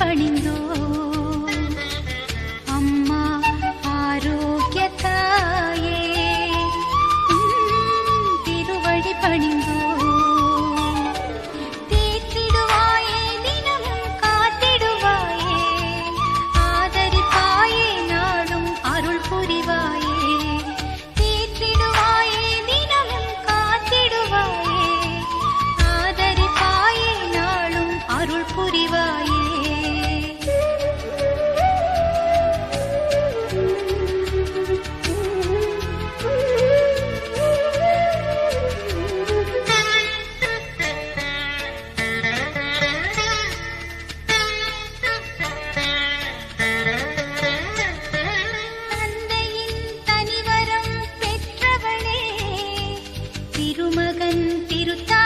பணிந்தோ இருத்த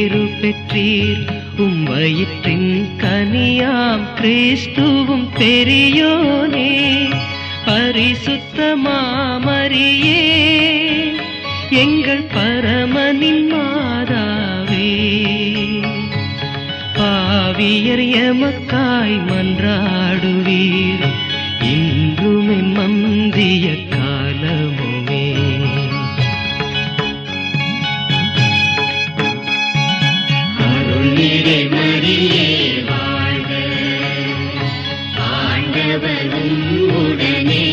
பேரு பெற்றீர். உம் வயிற்றின் கனியாம் கிறிஸ்துவும் பெரியோனே. பரிசுத்தமாமரியே எங்கள் பரமனின் மாதாவே. பாவியர் எமக்காய் மன்றாடுவீர். இன்றுமே மந்திய மதுரை மரியே வாழ்க. ஆண்டவரும் உடனே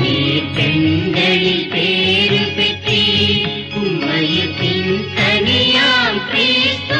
நீர் பெண்களில் பேரு பெற்றி உண்மையத்தின் தனியாம் கிறிஸ்து